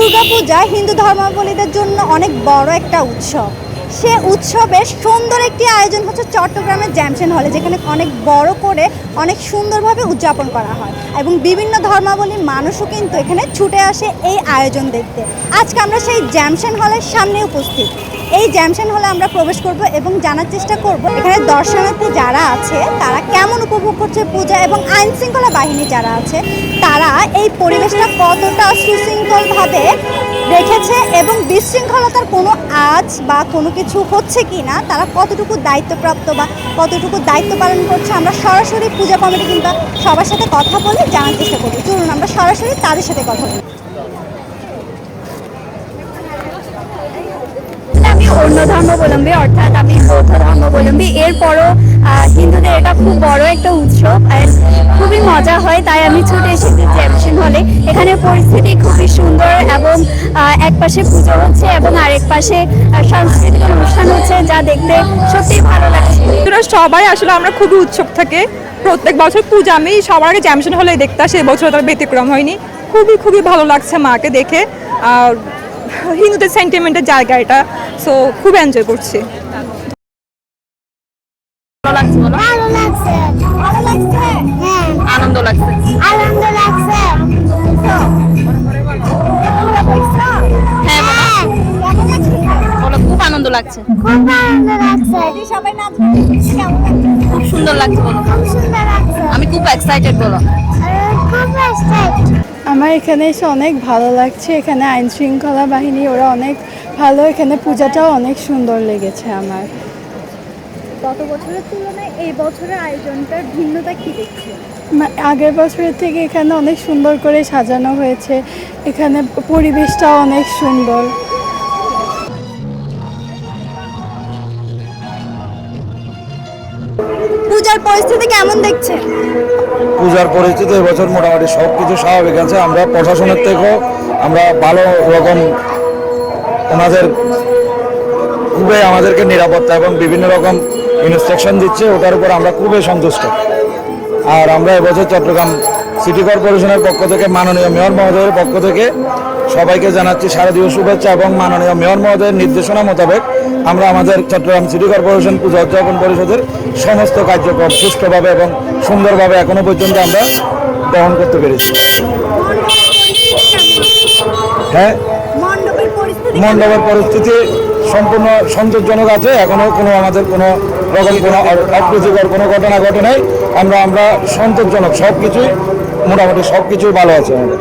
দুর্গাপূজা হিন্দু ধর্মাবলীদের জন্য অনেক বড় একটা উৎসব। সে উৎসবের সুন্দর একটি আয়োজন হচ্ছে চট্টগ্রামের জ্যামসেন হলে, যেখানে অনেক বড় করে অনেক সুন্দরভাবে উদযাপন করা হয় এবং বিভিন্ন ধর্মাবলীর মানুষও কিন্তু এখানে ছুটে আসে এই আয়োজন দেখতে। আজকে আমরা সেই জ্যামসেন হলের সামনে উপস্থিত। এই জ্যামসেন হলে আমরা প্রবেশ করব এবং জানার চেষ্টা করব এখানে দর্শনার্থী যারা আছে, তারা কেমন উপভোগ করছে পূজা এবং আইন শৃঙ্খলা বাহিনী যারা আছে, তারা এই পরিবেশটা কতটা সুশৃঙ্খলভাবে রেখেছে এবং বিশৃঙ্খলতার কোনো আজ বা কোনো কিছু হচ্ছে কি না, তারা কতটুকু দায়িত্বপ্রাপ্ত বা কতটুকু দায়িত্ব পালন করছে, আমরা সরাসরি পূজা কমিটি কিংবা সবার সাথে কথা বলে জানার চেষ্টা করি চলুন, আমরা সরাসরি তাদের সাথে কথা বলি। আমি অন্য ধর্মাবলম্বী অর্থাৎ আমি বৌদ্ধ ধর্মাবলম্বী এরপরও হিন্দুদের খুব বড় একটা উৎসব খুবই মজা হয়, তাই আমি ছুটে এসেছি জ্যামসিন হলে। এখানে পরিস্থিতি খুবই সুন্দর এবং এক পাশে পুজো হচ্ছে এবং আরেক পাশে সাংস্কৃতিক অনুষ্ঠান হচ্ছে যা দেখতে সত্যিই ভালো লাগছে। সবাই আসলে আমরা খুবই উৎসুক থাকে। প্রত্যেক বছর পূজা, আমি সবার আগে জ্যামশন হলে দেখতে আসি এবছর তার ব্যতিক্রম হয়নি। খুবই খুবই ভালো লাগছে মাকে দেখে। আর হিন্দুদের সেন্টিমেন্টের জায়গা এটা সো খুব এনজয় করছি। ভালো লাগছে বলো? ভালো লাগছে। ভালো লাগছে? হ্যাঁ। আনন্দ লাগছে? আনন্দ লাগছে। হ্যাঁ বলো। খুব আনন্দ লাগছে। খুব আনন্দ লাগছে। সবাই নাচ খুব সুন্দর লাগছে বলো। সুন্দর লাগছে। আমি খুব এক্সাইটেড বলো। খুব এক্সাইটেড আমার এখানে এসে অনেক ভালো লাগছে। এখানে আইন শৃঙ্খলা বাহিনী ওরা অনেক ভালো। এখানে পূজাটাও অনেক সুন্দর লেগেছে আমার। গত বছরের তুলনায় এই বছরের আয়োজনটার ভিন্নতা কি দেখছে? মা- আগের বছরের থেকে এখানে অনেক সুন্দর করে সাজানো হয়েছে। এখানে পরিবেশটাও অনেক সুন্দর। পূজার পরিস্থিতি কেমন দেখছে? পূজার পরিস্থিতি এবছর মোটামুটি সব কিছু স্বাভাবিক আছে। আমরা প্রশাসনের থেকেও আমরা ভালো রকম ওনাদের খুবই আমাদেরকে নিরাপত্তা এবং বিভিন্ন রকম ইনস্ট্রাকশন দিচ্ছে ওটার উপর আমরা খুবই সন্তুষ্ট। আর আমরা এবছর চট্টগ্রাম সিটি কর্পোরেশনের পক্ষ থেকে মাননীয় মেয়র মহোদয়ের পক্ষ থেকে সবাইকে জানাচ্ছি শারদীয় শুভেচ্ছা এবং মাননীয় মেয়র মহোদয়ের নির্দেশনা মোতাবেক আমরা আমাদের চট্টগ্রাম সিটি কর্পোরেশন পূজা উদযাপন পরিষদের সমস্ত কার্যক্রম সুষ্ঠুভাবে এবং সুন্দরভাবে এখনও পর্যন্ত আমরা গ্রহণ করতে পেরেছি। হ্যাঁ? মণ্ডপের পরিস্থিতি মণ্ডপের পরিস্থিতি সম্পূর্ণ সন্তোষজনক আছে। এখনও কোনো আমাদের কোনো রকম কোনো অপ্রীতিকর কোনো ঘটনা ঘটে নাই। আমরা আমরা সন্তোষজনক। সব কিছুই মোটামুটি সব কিছুই ভালো আছে আমাদের।